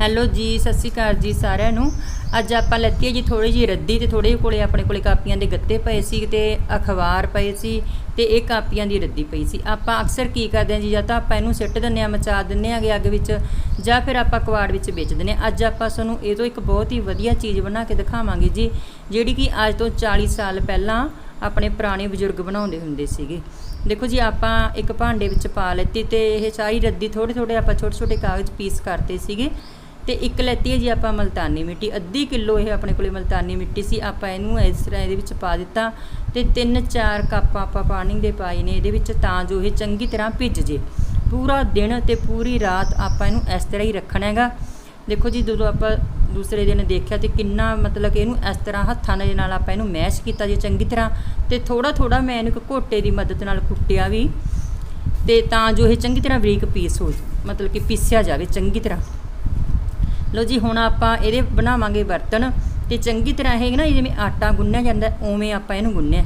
Hello ਜੀ, ਸਤਿ ਸ਼੍ਰੀ ਅਕਾਲ ਜੀ ਸਾਰਿਆਂ ਨੂੰ। ਅੱਜ ਆਪਾਂ ਲੈਤੀ ਹੈ ਜੀ ਥੋੜੀ ਜੀ ਰੱਦੀ ਤੇ ਥੋੜੇ ਕੋਲੇ ਆਪਣੇ ਕੋਲੇ ਕਾਪੀਆਂ ਦੇ ਗੱਤੇ ਪਏ ਸੀ ਤੇ ਅਖਬਾਰ ਪਏ ਸੀ ਤੇ ਇਹ ਕਾਪੀਆਂ ਦੀ ਰੱਦੀ ਪਈ ਸੀ। ਆਪਾਂ ਅਕਸਰ ਕੀ ਕਰਦੇ ਹਾਂ ਜੀ, ਜਾਂ ਤਾਂ ਆਪਾਂ ਇਹਨੂੰ ਸਿੱਟ ਦਿੰਨੇ ਆ ਮਚਾ ਦਿੰਨੇ ਆਗੇ ਅੱਗ ਵਿੱਚ, ਜਾਂ ਫਿਰ ਆਪਾਂ ਕਵਾੜ ਵਿੱਚ ਵੇਚ ਦਿੰਨੇ ਹਾਂ। ਅੱਜ ਆਪਾਂ ਤੁਹਾਨੂੰ ਇਹ ਤੋਂ ਇੱਕ ਬਹੁਤ ਹੀ ਵਧੀਆ ਚੀਜ਼ ਬਣਾ ਕੇ ਦਿਖਾਵਾਂਗੇ ਜੀ, ਜਿਹੜੀ ਕਿ ਅੱਜ ਤੋਂ 40 ਸਾਲ ਪਹਿਲਾਂ ਆਪਣੇ ਪੁਰਾਣੇ ਬਜ਼ੁਰਗ ਬਣਾਉਂਦੇ ਹੁੰਦੇ ਸੀਗੇ। ਦੇਖੋ ਜੀ, ਆਪਾਂ ਇੱਕ ਭਾਂਡੇ ਵਿੱਚ ਪਾ ਲੈਤੀ ਤੇ ਇਹ ਸਾਰੀ ਰੱਦੀ ਥੋੜੇ ਥੋੜੇ ਆਪਾਂ ਛੋਟੇ ਛੋਟੇ ਕਾਗਜ਼ ਪੀਸ ਕਰਤੇ ਸੀਗੇ। ਤੇ ਇੱਕ ਲੈਤੀ ਹੈ ਜੀ ਆਪਾਂ ਮਲਤਾਨੀ ਮਿੱਟੀ। ਅੱਧੀ ਕਿਲੋ ਇਹ ਆਪਣੇ ਕੋਲੇ ਮਲਤਾਨੀ ਮਿੱਟੀ ਸੀ। ਆਪਾਂ ਇਹਨੂੰ ਇਸ ਤਰ੍ਹਾਂ ਇਹਦੇ ਵਿੱਚ ਪਾ ਦਿੱਤਾ ਤੇ ਤਿੰਨ ਚਾਰ ਕੱਪ ਆਪਾਂ ਪਾਣੀ ਦੇ ਪਾਏ ਨੇ ਇਹਦੇ ਵਿੱਚ ਤਾਂ ਜੋ ਇਹ ਚੰਗੀ ਤਰ੍ਹਾਂ ਭਿੱਜ ਜੇ। ਪੂਰਾ ਦਿਨ ਤੇ ਪੂਰੀ ਰਾਤ ਆਪਾਂ ਇਹਨੂੰ ਇਸ ਤਰ੍ਹਾਂ ਹੀ ਰੱਖਣਾ ਹੈਗਾ। ਦੇਖੋ ਜੀ, ਜਦੋਂ ਆਪਾਂ ਦੂਸਰੇ ਦਿਨ ਦੇਖਿਆ ਤੇ ਕਿੰਨਾ ਮਤਲਬ ਕਿ ਇਹਨੂੰ ਇਸ ਤਰ੍ਹਾਂ ਹੱਥਾਂ ਦੇ ਨਾਲ ਆਪਾਂ ਇਹਨੂੰ ਮੈਸ਼ ਕੀਤਾ ਜੇ ਚੰਗੀ ਤਰ੍ਹਾਂ ਤੇ ਥੋੜਾ ਥੋੜਾ ਮੈਂ ਇਹਨੂੰ ਇੱਕ ਘੋਟੇ ਦੀ ਮਦਦ ਨਾਲ ਕੁੱਟਿਆ ਵੀ ਤੇ ਤਾਂ ਜੋ ਇਹ ਚੰਗੀ ਤਰ੍ਹਾਂ ਬਰੀਕ ਪੀਸ ਹੋ ਮਤਲਬ ਕਿ ਪੀਸਿਆ ਜਾਵੇ ਚੰਗੀ ਤਰ੍ਹਾਂ। ਲਓ ਜੀ, ਹੁਣ ਆਪਾਂ ਇਹਦੇ ਬਣਾਵਾਂਗੇ ਬਰਤਨ ਤੇ ਚੰਗੀ ਤਰ੍ਹਾਂ ਇਹ ਨਾ ਜਿਵੇਂ ਆਟਾ ਗੁੰਨਿਆ ਜਾਂਦਾ, ਉਵੇਂ ਆਪਾਂ ਇਹਨੂੰ ਗੁੰਨਿਆ।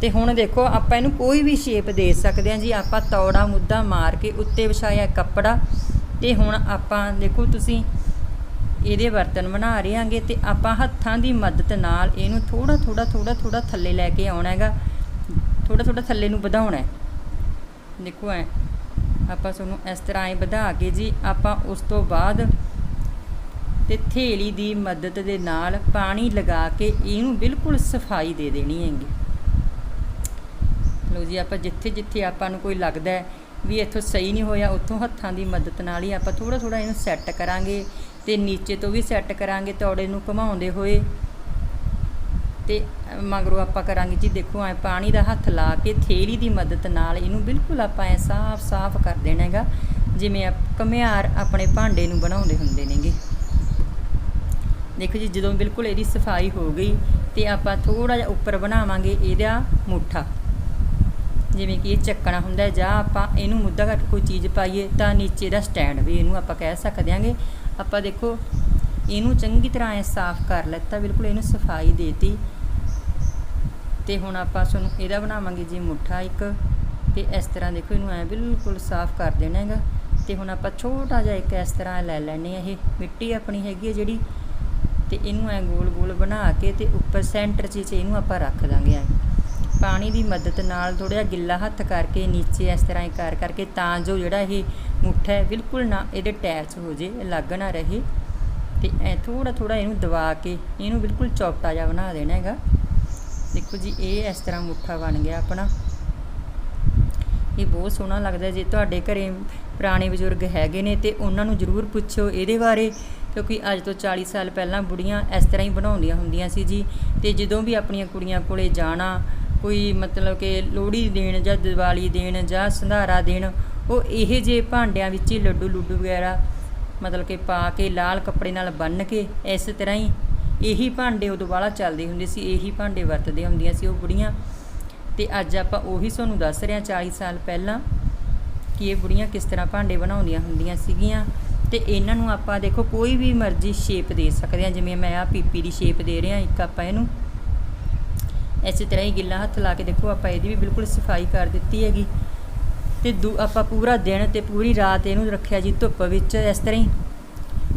ਤੇ ਹੁਣ ਦੇਖੋ, ਆਪਾਂ ਇਹਨੂੰ ਕੋਈ ਵੀ ਸ਼ੇਪ ਦੇ ਸਕਦੇ ਹਾਂ ਜੀ, ਆਪਾਂ ਤੌੜਾ ਮੁੱਦਾ ਮਾਰ ਕੇ ਉੱਤੇ ਵਿਛਾਇਆ ਕੱਪੜਾ ਤੇ ਹੁਣ ਆਪਾਂ ਦੇਖੋ ਤੁਸੀਂ ਇਹਦੇ ਬਰਤਨ ਬਣਾ ਰਹੇ ਹਾਂਗੇ ਤੇ ਆਪਾਂ ਹੱਥਾਂ ਦੀ ਮਦਦ ਨਾਲ ਇਹਨੂੰ ਥੋੜਾ ਥੋੜਾ ਥੋੜਾ ਥੋੜਾ ਥੱਲੇ ਲੈ ਕੇ ਆਉਣਾ ਹੈਗਾ। ਥੋੜਾ ਥੋੜਾ ਥੱਲੇ ਨੂੰ ਵਧਾਉਣਾ ਹੈ। ਦੇਖੋ ਐ, ਆਪਾਂ ਤੁਹਾਨੂੰ ਇਸ ਤਰ੍ਹਾਂ ਹੀ ਵਧਾ ਕੇ ਜੀ, ਆਪਾਂ ਉਸ ਤੋਂ ਬਾਅਦ ਤੇ ਥੇਲੀ ਦੀ ਮਦਦ ਦੇ ਨਾਲ ਪਾਣੀ ਲਗਾ ਕੇ ਇਹਨੂੰ ਬਿਲਕੁਲ ਸਫ਼ਾਈ ਦੇ ਦੇਣੀ ਹੈਗੀ। ਲੋ ਜੀ, ਆਪਾਂ ਜਿੱਥੇ ਜਿੱਥੇ ਆਪਾਂ ਨੂੰ ਕੋਈ ਲੱਗਦਾ ਵੀ ਇੱਥੋਂ ਸਹੀ ਨਹੀਂ ਹੋਇਆ, ਉੱਥੋਂ ਹੱਥਾਂ ਦੀ ਮਦਦ ਨਾਲ ਹੀ ਆਪਾਂ ਥੋੜਾ ਥੋੜਾ ਇਹਨੂੰ ਸੈੱਟ ਕਰਾਂਗੇ ਤੇ ਨੀਚੇ ਤੋਂ ਵੀ ਸੈੱਟ ਕਰਾਂਗੇ, ਤੌੜੇ ਨੂੰ ਘੁਮਾਉਂਦੇ ਹੋਏ। ਤੇ ਮਗਰੋਂ ਆਪਾਂ ਕਰਾਂਗੇ ਜੀ, ਦੇਖੋ, ਐ ਪਾਣੀ ਦਾ ਹੱਥ ਲਾ ਕੇ ਥੇਲੀ ਦੀ ਮਦਦ ਨਾਲ ਇਹਨੂੰ ਬਿਲਕੁਲ ਆਪਾਂ ਐ ਸਾਫ਼-ਸਾਫ਼ ਕਰ ਦੇਣਾ ਹੈਗਾ, ਜਿਵੇਂ ਕਮਿਆਰ ਆਪਣੇ ਭਾਂਡੇ ਨੂੰ ਬਣਾਉਂਦੇ ਹੁੰਦੇ ਨੇਗੇ। ਦੇਖੋ ਜੀ, ਜਦੋਂ ਬਿਲਕੁਲ ਇਹਦੀ ਸਫ਼ਾਈ ਹੋ ਗਈ ਤੇ ਆਪਾਂ ਥੋੜਾ ਜਿਹਾ ਉੱਪਰ ਬਣਾਵਾਂਗੇ ਇਹਦਾ ਮੁੱਠਾ। ਜਿਵੇਂ ਕਿ ਇਹ ਚੱਕਣਾ ਹੁੰਦਾ ਜਾਂ ਆਪਾਂ ਇਹਨੂੰ ਮੁੱਦਾ ਕਰਕੇ ਕੋਈ ਚੀਜ਼ ਪਾਈਏ ਤਾਂ ਨੀਚੇ ਦਾ ਸਟੈਂਡ ਵੀ ਇਹਨੂੰ ਆਪਾਂ ਕਹਿ ਸਕਦੇ ਆਂਗੇ ਆਪਾਂ ਦੇਖੋ, ਇਹਨੂੰ ਚੰਗੀ ਤਰ੍ਹਾਂ ਐ ਸਾਫ਼ ਕਰ ਲੈਤਾ, ਬਿਲਕੁਲ ਇਹਨੂੰ ਸਫ਼ਾਈ ਦੇਤੀ। ਤੇ ਹੁਣ ਆਪਾਂ ਸਾਨੂੰ ਇਹਦਾ ਬਣਾਵਾਂਗੇ ਜੀ ਮੁੱਠਾ ਇੱਕ। ਤੇ ਇਸ ਤਰ੍ਹਾਂ ਦੇਖੋ, ਇਹਨੂੰ ਐ ਬਿਲਕੁਲ ਸਾਫ਼ ਕਰ ਦੇਣਾ ਹੈਗਾ। ਤੇ ਹੁਣ ਆਪਾਂ ਛੋਟਾ ਜਿਹਾ ਇੱਕ ਇਸ ਤਰ੍ਹਾਂ ਲੈ ਲੈਣੀ ਹੈ ਇਹ। ਮਿੱਟੀ ਆਪਣੀ ਹੈਗੀ ਹੈ ਜਿਹੜੀ ਤੇ ਇਹਨੂੰ ਐ ਗੋਲ ਗੋਲ ਬਣਾ ਕੇ ਤੇ ਉੱਪਰ ਸੈਂਟਰ 'ਚ ਇਹਨੂੰ ਆਪਾਂ ਰੱਖ ਦਾਂਗੇ ਐ। ਪਾਣੀ ਦੀ ਮਦਦ ਨਾਲ ਥੋੜਾ ਜਿਹਾ ਗਿੱਲਾ ਹੱਥ ਕਰਕੇ ਨੀਚੇ ਇਸ ਤਰ੍ਹਾਂ ਹੀ ਕਰ ਕਰਕੇ ਤਾਂ ਜੋ ਜਿਹੜਾ ਇਹ ਮੁੱਠਾ ਹੈ ਬਿਲਕੁਲ ਨਾ ਇਹਦੇ ਅਟੈਚ ਹੋ ਜੇ ਅਲੱਗ ਨਾ ਰਹੇ। ਤੇ ਐ ਥੋੜਾ ਥੋੜਾ ਇਹਨੂੰ ਦਬਾ ਕੇ ਇਹਨੂੰ ਬਿਲਕੁਲ ਚੌਪਟਾ ਜਿਹਾ ਬਣਾ ਦੇਣਾ ਹੈਗਾ। ਦੇਖੋ ਜੀ, ਇਹ ਇਸ ਤਰ੍ਹਾਂ ਮੁੱਠਾ ਬਣ ਗਿਆ ਆਪਣਾ। ਇਹ ਬਹੁਤ ਸੋਹਣਾ ਲੱਗਦਾ ਜੇ ਤੁਹਾਡੇ ਘਰੇ ਪੁਰਾਣੇ ਬਜ਼ੁਰਗ ਹੈਗੇ ਨੇ ਤੇ ਉਹਨਾਂ ਨੂੰ ਜ਼ਰੂਰ ਪੁੱਛੋ ਇਹਦੇ ਬਾਰੇ। ਕਿਉਂਕਿ ਅੱਜ ਤੋਂ 40 ਸਾਲ ਪਹਿਲਾਂ ਬੁੜੀਆਂ ਇਸ ਤਰ੍ਹਾਂ ਹੀ ਬਣਾਉਂਦੀਆਂ ਹੁੰਦੀਆਂ ਸੀ ਜੀ। ਤੇ ਜਦੋਂ ਵੀ ਆਪਣੀਆਂ ਕੁੜੀਆਂ ਕੋਲੇ ਜਾਣਾ, ਕੋਈ ਮਤਲਬ ਕਿ ਲੋਹੜੀ ਦੇਣ ਜਾਂ ਦੀਵਾਲੀ ਦੇਣ ਜਾਂ ਸੰਧਾਰਾ ਦੇਣ, ਉਹ ਇਹ ਜੇ ਭਾਂਡਿਆਂ ਵਿੱਚ ਹੀ ਲੱਡੂ ਲੁੱਡੂ ਵਗੈਰਾ ਮਤਲਬ ਕਿ ਪਾ ਕੇ, ਲਾਲ ਕੱਪੜੇ ਨਾਲ ਬੰਨ ਕੇ ਇਸ ਤਰ੍ਹਾਂ ਹੀ ਇਹੀ ਭਾਂਡੇ ਉਦੋਂ ਵਾਲਾ ਚੱਲਦੇ ਹੁੰਦੇ ਸੀ, ਇਹੀ ਭਾਂਡੇ ਵਰਤਦੇ ਹੁੰਦੀਆਂ ਸੀ ਉਹ ਬੁੜੀਆਂ। ਤੇ ਅੱਜ ਆਪਾਂ ਉਹੀ ਤੁਹਾਨੂੰ ਦੱਸ ਰਹੇ ਹਾਂ 40 ਸਾਲ ਪਹਿਲਾਂ ਕਿ ਇਹ ਬੁੜੀਆਂ ਕਿਸ ਤਰ੍ਹਾਂ ਭਾਂਡੇ ਬਣਾਉਂਦੀਆਂ ਹੁੰਦੀਆਂ ਸੀਗੀਆਂ। ਤੇ ਇਹਨਾਂ ਨੂੰ ਆਪਾਂ ਦੇਖੋ ਕੋਈ ਵੀ ਮਰਜ਼ੀ ਸ਼ੇਪ ਦੇ ਸਕਦੇ ਹਾਂ, ਜਿਵੇਂ ਮੈਂ ਆ ਪੀਪੀ ਦੀ ਸ਼ੇਪ ਦੇ ਰਿਹਾ, ਇੱਕ ਆਪਾਂ ਇਹਨੂੰ ਇਸੇ ਤਰ੍ਹਾਂ ਹੀ ਗਿੱਲਾ ਹੱਥ ਲਾ ਕੇ ਦੇਖੋ, ਆਪਾਂ ਇਹਦੀ ਵੀ ਬਿਲਕੁਲ ਸਫ਼ਾਈ ਕਰ ਦਿੱਤੀ ਹੈਗੀ। ਤੇ ਦੂ, ਆਪਾਂ ਪੂਰਾ ਦਿਨ ਤੇ ਪੂਰੀ ਰਾਤ ਇਹਨੂੰ ਰੱਖਿਆ ਜੀ ਧੁੱਪ ਵਿੱਚ, ਇਸ ਤਰ੍ਹਾਂ ਹੀ।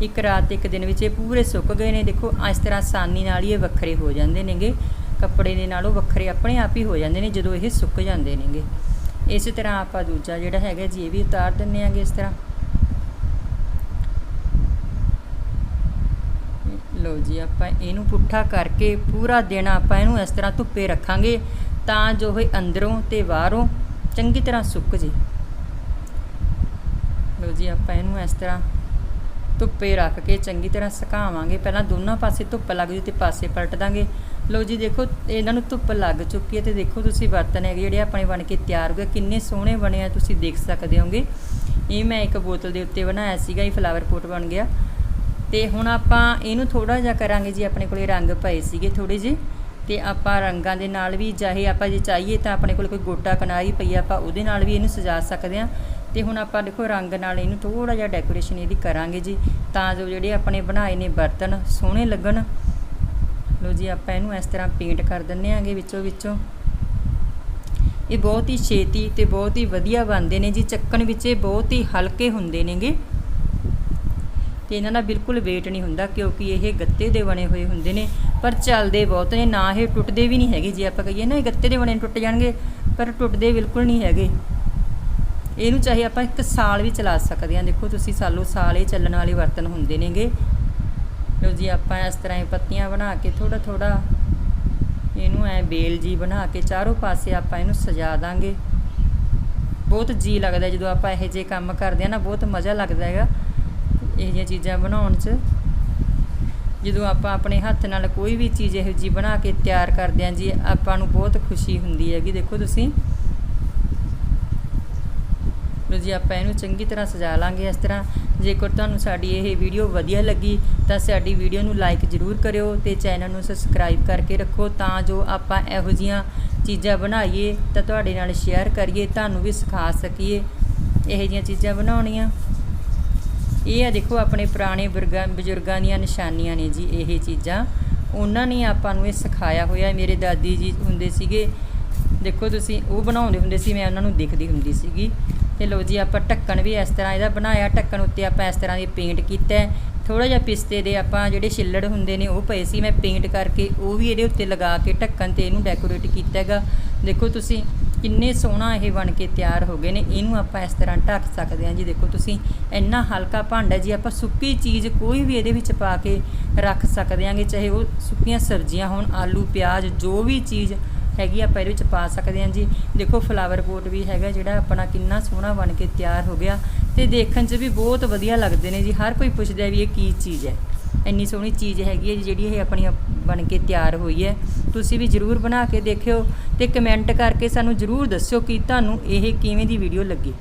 ਇੱਕ ਰਾਤ ਇੱਕ ਦਿਨ ਵਿੱਚ ਇਹ ਪੂਰੇ ਸੁੱਕ ਗਏ ਨੇ, ਦੇਖੋ ਇਸ ਤਰ੍ਹਾਂ ਆਸਾਨੀ ਨਾਲ ਹੀ ਇਹ ਵੱਖਰੇ ਹੋ ਜਾਂਦੇ ਨੇਗੇ। ਕੱਪੜੇ ਦੇ ਨਾਲੋਂ ਵੱਖਰੇ ਆਪਣੇ ਆਪ ਹੀ ਹੋ ਜਾਂਦੇ ਨੇ, ਜਦੋਂ ਇਹ ਸੁੱਕ ਜਾਂਦੇ ਨੇਗੇ। ਇਸੇ ਤਰ੍ਹਾਂ ਆਪਾਂ ਦੂਜਾ ਜਿਹੜਾ ਹੈਗਾ ਜੀ, ਇਹ ਵੀ ਉਤਾਰ ਦਿੰਨੇ ਆਂਗੇ ਇਸ ਤਰ੍ਹਾਂ। ਲਓ ਜੀ, ਆਪਾਂ ਇਹਨੂੰ ਪੁੱਠਾ ਕਰਕੇ ਪੂਰਾ ਦਿਨ ਆਪਾਂ ਇਹਨੂੰ ਇਸ ਤਰ੍ਹਾਂ ਧੁੱਪੇ ਰੱਖਾਂਗੇ ਤਾਂ ਜੋ ਇਹ ਅੰਦਰੋਂ ਤੇ ਬਾਹਰੋਂ ਚੰਗੀ ਤਰ੍ਹਾਂ ਸੁੱਕ ਜੇ। ਲਓ ਜੀ, ਆਪਾਂ ਇਹਨੂੰ ਇਸ ਤਰ੍ਹਾਂ ਧੁੱਪੇ ਰੱਖ ਕੇ ਚੰਗੀ ਤਰ੍ਹਾਂ ਸੁਕਾਵਾਂਗੇ। ਪਹਿਲਾਂ ਦੋਨਾਂ ਪਾਸੇ ਧੁੱਪ ਲੱਗ ਜੂ ਤੇ ਪਾਸੇ ਪਲਟ ਦਾਂਗੇ। ਲਓ ਜੀ, ਦੇਖੋ, ਇਹਨਾਂ ਨੂੰ ਧੁੱਪ ਲੱਗ ਚੁੱਕੀ ਹੈ ਤੇ ਦੇਖੋ ਤੁਸੀਂ ਬਰਤਨ ਹੈਗੇ ਜਿਹੜੇ ਆਪਣੇ ਬਣ ਕੇ ਤਿਆਰ ਹੋ ਗਏ। ਕਿੰਨੇ ਸੋਹਣੇ ਬਣੇ ਆ, ਤੁਸੀਂ ਦੇਖ ਸਕਦੇ ਹੋਗੇ। ਇਹ ਮੈਂ ਇੱਕ ਬੋਤਲ ਦੇ ਉੱਤੇ ਬਣਾਇਆ ਸੀਗਾ, ਇਹ ਫਲਾਵਰ ਪੋਟ ਬਣ ਗਿਆ। ਤੇ ਹੁਣ ਆਪਾਂ ਇਹਨੂੰ ਥੋੜਾ ਜਿਹਾ ਕਰਾਂਗੇ ਜੀ, ਆਪਣੇ ਕੋਲੇ ਰੰਗ ਪਏ ਸੀਗੇ ਥੋੜੇ ਜਿਹੇ। ਤੇ ਆਪਾਂ ਰੰਗਾਂ ਦੇ ਨਾਲ ਵੀ ਚਾਹੇ ਆਪਾਂ ਜੇ ਚਾਹੀਏ ਤਾਂ ਆਪਣੇ ਕੋਲ ਕੋਈ ਗੋਟਾ ਕਿਨਾਰੀ ਪਈ ਆ, ਆਪਾਂ ਉਹਦੇ ਨਾਲ ਵੀ ਇਹਨੂੰ ਸਜਾ ਸਕਦੇ ਆ ਤੇ ਹੁਣ ਆਪਾਂ ਦੇਖੋ ਰੰਗ ਨਾਲ ਇਹਨੂੰ ਥੋੜਾ ਜਿਹਾ ਡੈਕੋਰੇਸ਼ਨ ਇਹਦੀ ਕਰਾਂਗੇ ਜੀ, ਤਾਂ ਜੋ ਜਿਹੜੇ ਆਪਣੇ ਬਣਾਏ ਨੇ ਬਰਤਨ ਸੋਹਣੇ ਲੱਗਣ। ਲੋ ਜੀ, ਆਪਾਂ ਇਹਨੂੰ ਇਸ ਤਰ੍ਹਾਂ ਪੇਂਟ ਕਰ ਦਿੰਨੇ ਆਂਗੇ ਵਿੱਚੋਂ ਵਿੱਚੋਂ। ਇਹ ਬਹੁਤ ਹੀ ਛੇਤੀ ਤੇ ਬਹੁਤ ਹੀ ਵਧੀਆ ਬਣਦੇ ਨੇ ਜੀ, ਚੱਕਣ ਵਿੱਚ ਇਹ ਬਹੁਤ ਹੀ ਹਲਕੇ ਹੁੰਦੇ ਨੇਗੇ। ਤੇ ਇਹਨਾਂ ਦਾ ਬਿਲਕੁਲ weight ਨਹੀਂ ਹੁੰਦਾ ਕਿਉਂਕਿ ਇਹ ਗੱਤੇ ਦੇ ਬਣੇ ਹੋਏ ਹੁੰਦੇ ਨੇ, ਪਰ ਚੱਲਦੇ ਬਹੁਤ ਨੇ, ਨਾ ਇਹ ਟੁੱਟਦੇ ਵੀ ਨਹੀਂ ਹੈਗੇ ਜੇ ਆਪਾਂ ਕਹੀਏ ਨਾ ਇਹ ਗੱਤੇ ਦੇ ਬਣੇ ਟੁੱਟ ਜਾਣਗੇ, ਪਰ ਟੁੱਟਦੇ ਬਿਲਕੁਲ ਨਹੀਂ ਹੈਗੇ। ਇਹਨੂੰ ਚਾਹੇ ਆਪਾਂ ਇੱਕ ਸਾਲ ਵੀ ਚਲਾ ਸਕਦੇ ਹਾਂ। ਦੇਖੋ ਤੁਸੀਂ ਸਾਲੋ ਸਾਲ ਇਹ ਚੱਲਣ ਵਾਲੇ ਬਰਤਨ ਹੁੰਦੇ ਨੇਗੇ। ਲਓ ਜੀ ਆਪਾਂ ਇਸ ਤਰ੍ਹਾਂ ਹੀ ਪੱਤੀਆਂ ਬਣਾ ਕੇ ਥੋੜਾ ਥੋੜਾ ਇਹਨੂੰ ਐ ਬੇਲ ਜੀ ਬਣਾ ਕੇ ਚਾਰੋਂ ਪਾਸੇ ਆਪਾਂ ਇਹਨੂੰ ਸਜਾ ਦਾਂਗੇ। ਬਹੁਤ ਜੀ ਲੱਗਦਾ ਜਦੋਂ ਆਪਾਂ ਇਹੋ ਜਿਹੇ ਕੰਮ ਕਰਦੇ ਆ ਨਾ, ਬਹੁਤ ਮਜ਼ਾ ਲੱਗਦਾ ਹੈਗਾ। ਇਹੋ ਜਿਹੀਆਂ ਚੀਜ਼ਾਂ ਬਣਾਉਣ 'ਚ। ਜਦੋਂ ਆਪਾਂ ਆਪਣੇ ਹੱਥ ਨਾਲ ਕੋਈ ਵੀ ਚੀਜ਼ ਇਹੋ ਜਿਹੀ ਬਣਾ ਕੇ ਤਿਆਰ ਕਰਦੇ ਹਾਂ ਜੀ, ਆਪਾਂ ਨੂੰ ਬਹੁਤ ਖੁਸ਼ੀ ਹੁੰਦੀ ਹੈਗੀ। ਦੇਖੋ ਤੁਸੀਂ। ਲੋ ਜੀ, ਆਪਾਂ ਇਹਨੂੰ ਚੰਗੀ ਤਰ੍ਹਾਂ ਸਜਾ ਲਾਂਗੇ ਇਸ ਤਰ੍ਹਾਂ। ਜੇਕਰ ਤੁਹਾਨੂੰ ਸਾਡੀ ਇਹ ਵੀਡੀਓ ਵਧੀਆ ਲੱਗੀ, ਤਾਂ ਸਾਡੀ ਵੀਡੀਓ ਨੂੰ ਲਾਈਕ ਜ਼ਰੂਰ ਕਰਿਓ ਤੇ ਚੈਨਲ ਨੂੰ ਸਬਸਕ੍ਰਾਈਬ ਕਰਕੇ ਰੱਖੋ ਤਾਂ ਜੋ ਆਪਾਂ ਇਹੋ ਜੀਆਂ ਚੀਜ਼ਾਂ ਬਣਾਈਏ, ਤਾਂ ਤੁਹਾਡੇ ਨਾਲ ਸ਼ੇਅਰ ਕਰੀਏ, ਤੁਹਾਨੂੰ ਵੀ ਸਿਖਾ ਸਕੀਏ। ਇਹੋ ਜੀਆਂ ਚੀਜ਼ਾਂ ਬਣਾਉਣੀਆਂ। ਇਹ ਆ ਦੇਖੋ ਆਪਣੇ ਪੁਰਾਣੇ ਬਜ਼ੁਰਗਾਂ ਬਜ਼ੁਰਗਾਂ ਦੀਆਂ ਨਿਸ਼ਾਨੀਆਂ ਨੇ ਜੀ ਇਹ ਚੀਜ਼ਾਂ। ਉਹਨਾਂ ਨੇ ਆਪਾਂ ਨੂੰ ਇਹ ਸਿਖਾਇਆ ਹੋਇਆ ਮੇਰੇ ਦਾਦੀ ਜੀ ਹੁੰਦੇ ਸੀਗੇ, ਦੇਖੋ ਤੁਸੀਂ, ਉਹ ਬਣਾਉਂਦੇ ਹੁੰਦੇ ਸੀ, ਮੈਂ ਉਹਨਾਂ ਨੂੰ ਦੇਖਦੀ ਹੁੰਦੀ ਸੀਗੀ। ਤੇ ਲੋ ਜੀ, ਆਪਾਂ ਢੱਕਣ ਵੀ ਇਸ ਤਰ੍ਹਾਂ ਇਹਦਾ ਬਣਾਇਆ। ਢੱਕਣ ਉੱਤੇ ਆਪਾਂ ਇਸ ਤਰ੍ਹਾਂ ਦੀ ਪੇਂਟ ਕੀਤਾ ਥੋੜਾ ਜਿਹਾ ਪਿਸਤੇ ਦੇ ਆਪਾਂ ਜਿਹੜੇ ਛਿੱਲੜ ਹੁੰਦੇ ਨੇ, ਉਹ ਪਏ ਸੀ। ਮੈਂ ਪੇਂਟ ਕਰਕੇ ਉਹ ਵੀ ਇਹਦੇ ਉੱਤੇ ਲਗਾ ਕੇ ਢੱਕਣ ਤੇ ਇਹਨੂੰ ਡੈਕੋਰੇਟ ਕੀਤਾ ਹੈਗਾ। ਦੇਖੋ ਤੁਸੀਂ ਕਿੰਨੇ ਸੋਹਣਾ ਇਹ ਬਣ ਕੇ ਤਿਆਰ ਹੋ ਗਏ ਨੇ, ਇਹਨੂੰ ਆਪਾਂ ਇਸ ਤਰ੍ਹਾਂ ਢੱਕ ਸਕਦੇ ਹਾਂ ਜੀ। ਦੇਖੋ ਤੁਸੀਂ, ਇੰਨਾ ਹਲਕਾ ਭਾਂਡਾ ਜੀ, ਆਪਾਂ ਸੁੱਕੀ ਚੀਜ਼ ਕੋਈ ਵੀ ਇਹਦੇ ਵਿੱਚ ਪਾ ਕੇ ਰੱਖ ਸਕਦੇ ਹਾਂਗੇ, ਚਾਹੇ ਉਹ ਸੁੱਕੀਆਂ ਸਬਜ਼ੀਆਂ ਹੋਣ, ਆਲੂ, ਪਿਆਜ਼, ਜੋ ਵੀ ਚੀਜ਼ ਹੈਗੀ ਆਪਾਂ ਇਹਦੇ ਵਿੱਚ ਪਾ ਸਕਦੇ ਹਾਂ ਜੀ। ਦੇਖੋ ਫਲਾਵਰ ਪੋਟ ਵੀ ਹੈਗਾ ਜਿਹੜਾ ਆਪਣਾ ਕਿੰਨਾ ਸੋਹਣਾ ਬਣ ਕੇ ਤਿਆਰ ਹੋ ਗਿਆ ਤੇ ਦੇਖਣ 'ਚ ਵੀ ਬਹੁਤ ਵਧੀਆ ਲੱਗਦੇ ਨੇ ਜੀ। ਹਰ ਕੋਈ ਪੁੱਛਦਾ ਵੀ ਇਹ ਕੀ ਚੀਜ਼ ਹੈ। ਇੰਨੀ ਸੋਹਣੀ ਚੀਜ਼ ਹੈਗੀ ਹੈ ਜਿਹੜੀ ਇਹ ਆਪਣੀ ਬਣ ਕੇ ਤਿਆਰ ਹੋਈ ਹੈ। ਤੁਸੀਂ ਵੀ ਜਰੂਰ ਬਣਾ ਕੇ ਦੇਖਿਓ ਤੇ ਕਮੈਂਟ ਕਰਕੇ ਸਾਨੂੰ ਜਰੂਰ ਦੱਸਿਓ ਕਿ ਤੁਹਾਨੂੰ ਇਹ ਕਿਵੇਂ ਦੀ ਵੀਡੀਓ ਲੱਗੀ।